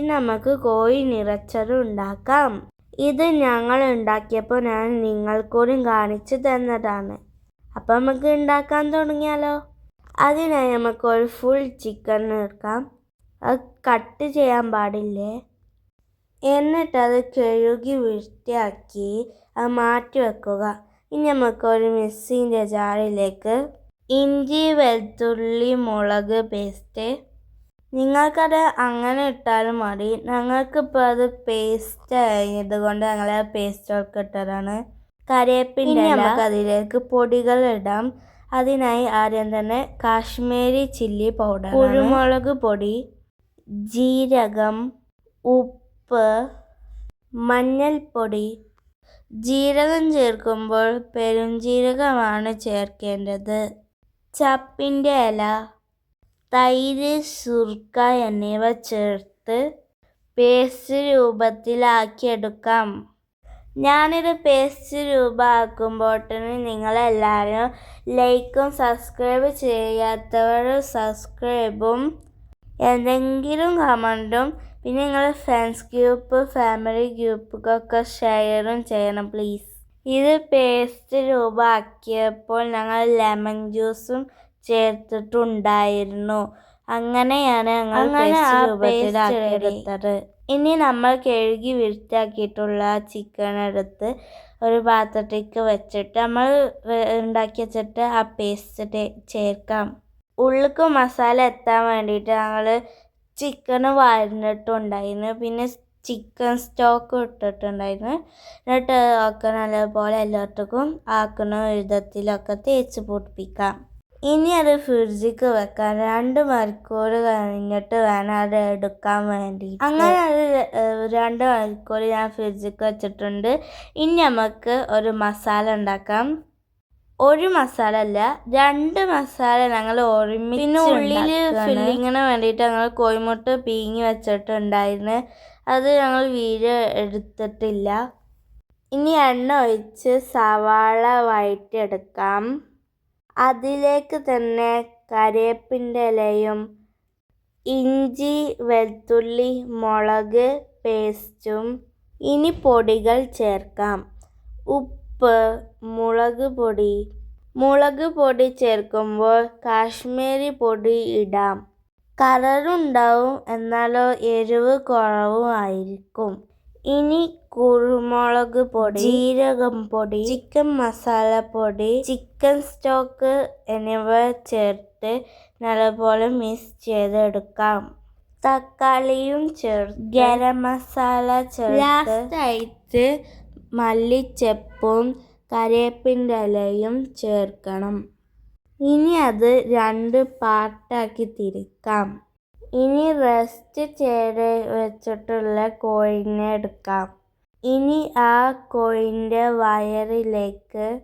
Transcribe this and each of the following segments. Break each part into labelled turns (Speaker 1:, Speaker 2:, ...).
Speaker 1: നമുക്ക് കോഴി നിറച്ചത് ഉണ്ടാക്കാം. ഇത് ഞങ്ങൾ ഉണ്ടാക്കിയപ്പോൾ ഞാൻ നിങ്ങൾക്കൂടി കാണിച്ചു തന്നതാണ്. അപ്പം നമുക്ക് ഉണ്ടാക്കാൻ തുടങ്ങിയാലോ? അതിനായി നമുക്ക് ഒരു ഫുൾ ചിക്കൻ എടുക്കാം. അത് കട്ട് ചെയ്യാൻ പാടില്ലേ? എന്നിട്ട് അത് കഴുകി വൃത്തിയാക്കി അത് മാറ്റി വെക്കുക. ഇനി നമുക്ക് ഒരു മിക്സിന്റെ ജാറിലേക്ക് ഇഞ്ചി വെളുത്തുള്ളി മുളക് പേസ്റ്റ് നിങ്ങൾക്കത് അങ്ങനെ ഇട്ടാലും മതി. ഞങ്ങൾക്കിപ്പോൾ അത് പേസ്റ്റ് ആയതുകൊണ്ട് ഞങ്ങൾ ആ പേസ്റ്റ് ഒക്കെ ഇട്ടതാണ്. കറിവേപ്പിന്റെ നമുക്ക് അതിലേക്ക് പൊടികൾ ഇടാം. അതിനായി ആദ്യം തന്നെ കാശ്മീരി ചില്ലി പൗഡർ കുരുമുളക് പൊടി ജീരകം ഉപ്പ് മഞ്ഞൾപ്പൊടി. ജീരകം ചേർക്കുമ്പോൾ പെരുംജീരകമാണ് ചേർക്കേണ്ടത്. ചപ്പിന്റെ ഇല തൈര് സുർക്ക എന്നിവ ചേർത്ത് പേസ്റ്റ് രൂപത്തിലാക്കിയെടുക്കാം ഞാനിത് പേസ്റ്റ് രൂപമാക്കുമ്പോഴത്തേന് നിങ്ങളെല്ലാവരും ലൈക്കും സബ്സ്ക്രൈബ് ചെയ്യാത്തവർ സബ്സ്ക്രൈബും എന്തെങ്കിലും കമന്റും പിന്നെ നിങ്ങളുടെ ഫ്രണ്ട്സ് ഗ്രൂപ്പ് ഫാമിലി ഗ്രൂപ്പുകൾക്ക് ഷെയറും ചെയ്യണം പ്ലീസ്. ഇത് പേസ്റ്റ് രൂപമാക്കിയപ്പോൾ ഞങ്ങൾ ലെമൺ ജ്യൂസും ചേർത്തിട്ടുണ്ടായിരുന്നു. അങ്ങനെയാണ് ഞങ്ങൾ പേസ്റ്റ് രൂപത്തിലാക്കിയെടുത്തത്. ഇനി നമ്മൾ കഴുകി വൃത്തിയാക്കിയിട്ടുള്ള ചിക്കൻ എടുത്ത് ഒരു പാത്രത്തേക്ക് വെച്ചിട്ട് നമ്മൾ ഉണ്ടാക്കി വെച്ചിട്ട് ആ പേസ്റ്റ് ചേർക്കാം. ഉള്ളിക്ക് മസാല എത്താൻ വേണ്ടിയിട്ട് ഞങ്ങൾ ചിക്കൻ വരഞ്ഞിട്ടുണ്ടായിരുന്നു പിന്നെ ചിക്കൻ സ്റ്റോക്ക് ഇട്ടിട്ടുണ്ടായിരുന്നു. എന്നിട്ട് ഒക്കെ നല്ലപോലെ എല്ലാവർക്കും ആക്കുന്ന വിധത്തിലൊക്കെ തേച്ച് പൊടിപ്പിക്കാം ഇനി അത് ഫ്രിഡ്ജിക്ക് വെക്കാൻ രണ്ട് മണിക്കൂർ കഴിഞ്ഞിട്ട് വേണം അത് എടുക്കാൻ വേണ്ടി അങ്ങനെ അത് രണ്ട് മണിക്കൂർ ഞാൻ ഫ്രിഡ്ജിക്ക് വെച്ചിട്ടുണ്ട്. ഇനി നമുക്ക് ഒരു മസാല ഉണ്ടാക്കാം. ഒരു മസാല അല്ല രണ്ട് മസാല ഞങ്ങൾ ഒരുമിച്ച് പിന്നെ ഉള്ളിൽ ഫില്ലിങ്ങിന് വേണ്ടിയിട്ട് ഞങ്ങൾ കോഴിമുട്ട പീങ്ങി വെച്ചിട്ടുണ്ടായിരുന്നു. അത് ഞങ്ങൾ വീഡിയോ എടുത്തിട്ടില്ല. ഇനി എണ്ണ ഒഴിച്ച് സവാള വഴറ്റിയെടുക്കാം. അതിലേക്ക് തന്നെ കരേപ്പിന്റെ ഇലയും ഇഞ്ചി വെളുത്തുള്ളി മുളക് പേസ്റ്റും ഇനി പൊടികൾ ചേർക്കാം. ഉപ്പ് മുളക് പൊടി. മുളക് പൊടി ചേർക്കുമ്പോൾ കാശ്മീരി പൊടി ഇടാം. കളറുണ്ടാവും എന്നാലോ എരിവ് കുറവുമായിരിക്കും ഇനി കുരുമുളക് പൊടി ജീരകം പൊടി ചിക്കൻ മസാല പൊടി ചിക്കൻ സ്റ്റോക്ക് എന്നിവ ചേർത്ത് നല്ലപോലെ മിക്സ് ചെയ്തെടുക്കാം. തക്കാളിയും ചേർത്ത് ഗരം മസാല ചേർത്ത് ലാസ്റ്റായിട്ട് മല്ലിച്ചപ്പും കറിവേപ്പിന്റെ ഇലയും ചേർക്കണം. ഇനി അത് രണ്ട് പാർട്ടാക്കി തിരിക്കാം. ഇനി റെസ്റ്റ് ചെയ്ത് വെച്ചിട്ടുള്ള കോഴിനെ എടുക്കാം. ഇനി ആ കോഴിന്റെ വയറിലേക്ക്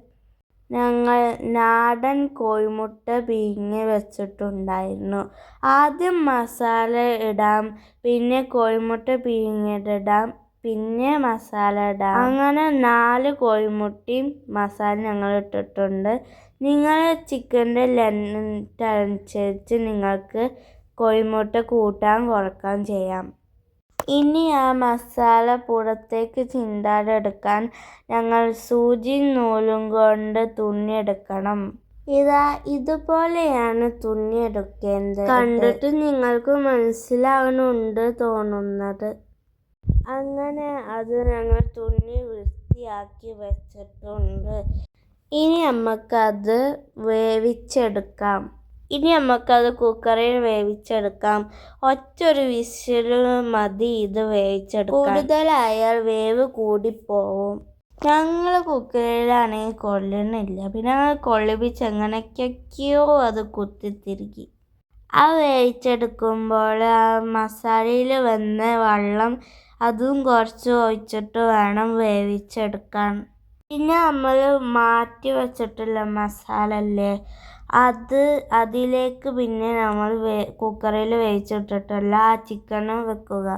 Speaker 1: ഞങ്ങൾ നാടൻ കോഴിമുട്ട പിഴിഞ്ഞ് വെച്ചിട്ടുണ്ടായിരുന്നു. ആദ്യം മസാല ഇടാം പിന്നെ കോഴിമുട്ട പിഴിഞ്ഞിടാം പിന്നെ മസാല ഇടാം. അങ്ങനെ നാല് കോഴിമുട്ടയും മസാല ഞങ്ങൾ ഇട്ടിട്ടുണ്ട്. നിങ്ങൾ ചിക്കന്റെ ലെങ്ത് അനുസരിച്ച് നിങ്ങൾക്ക് കോഴിമുട്ട കൂട്ടാൻ കുറയ്ക്കാൻ ചെയ്യാം. ഇനി ആ മസാല പുറത്തേക്ക് ചിന്താടെടുക്കാൻ ഞങ്ങൾ സൂചി നൂലും കൊണ്ട് തുന്നിയെടുക്കണം ഇതാ ഇതുപോലെയാണ് തുന്നിയെടുക്കേണ്ടത് കണ്ടിട്ട് നിങ്ങൾക്ക് മനസ്സിലാവണുണ്ട് തോന്നുന്നത്. അങ്ങനെ അത് ഞങ്ങൾ തുന്നി വൃത്തിയാക്കി വെച്ചിട്ടുണ്ട്. ഇനി നമുക്കത് വേവിച്ചെടുക്കാം. ഇനി നമുക്കത് കുക്കറിൽ വേവിച്ചെടുക്കാം. ഒറ്റൊരു വിസിൽ മതി ഇത് വേവിച്ചെടുക്കാം കൂടുതലായാൽ വേവ് കൂടിപ്പോവും. ഞങ്ങൾ കുക്കറിലാണെങ്കിൽ കൊള്ളണില്ല. പിന്നെ ഞങ്ങൾ കൊള്ളിപ്പിച്ച് എങ്ങനെയൊക്കെയോ അത് കുത്തിത്തിരുകി ആ വേവിച്ചെടുക്കുമ്പോൾ ആ മസാലയിൽ വന്ന വെള്ളം അതും കുറച്ച് ഒഴിച്ചിട്ട് വേണം വേവിച്ചെടുക്കാൻ. പിന്നെ നമ്മൾ മാറ്റി വച്ചിട്ടുള്ള മസാല അല്ലേ അത് അതിലേക്ക് പിന്നെ നമ്മൾ വേ കുക്കറിൽ വേവിച്ചിട്ടിട്ടുള്ള ആ ചിക്കനും വെക്കുക.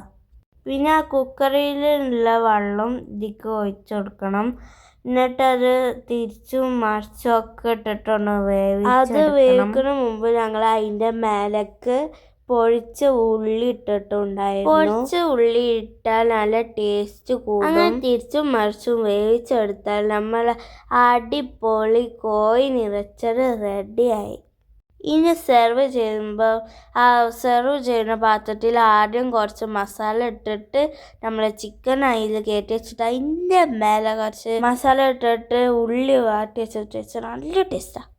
Speaker 1: പിന്നെ ആ കുക്കറിലുള്ള വെള്ളം ഇതിക്ക് ഒഴിച്ചു കൊടുക്കണം. എന്നിട്ടത് തിരിച്ചും മറിച്ചും ഒക്കെ ഇട്ടിട്ടൊന്ന് വേവി അത് വേവിക്കുന്ന മുമ്പ് ഞങ്ങൾ അതിന്റെ മേലേക്ക് പൊരിച്ച ഉള്ളി ഇട്ടിട്ടുണ്ടായിരുന്നു. പൊഴിച്ച ഉള്ളി ഇട്ടാൽ നല്ല ടേസ്റ്റ് കൂടും. അങ്ങനെ തിരിച്ചും മറിച്ചും വേവിച്ചെടുത്താൽ നമ്മൾ അടിപൊളി കോഴി നിറച്ചത് റെഡിയായി ഇനി സെർവ് ചെയ്യുമ്പോൾ ആ സെർവ് ചെയ്യുന്ന പാത്രത്തിൽ ആദ്യം കുറച്ച് മസാല ഇട്ടിട്ട് നമ്മൾ ചിക്കൻ അതിൽ കയറ്റി വെച്ചിട്ട് അതിന്റെ മേലെ കുറച്ച് മസാല ഇട്ടിട്ട് ഉള്ളി വാട്ടി വെച്ചിട്ട് വെച്ചാൽ നല്ല ടേസ്റ്റാണ്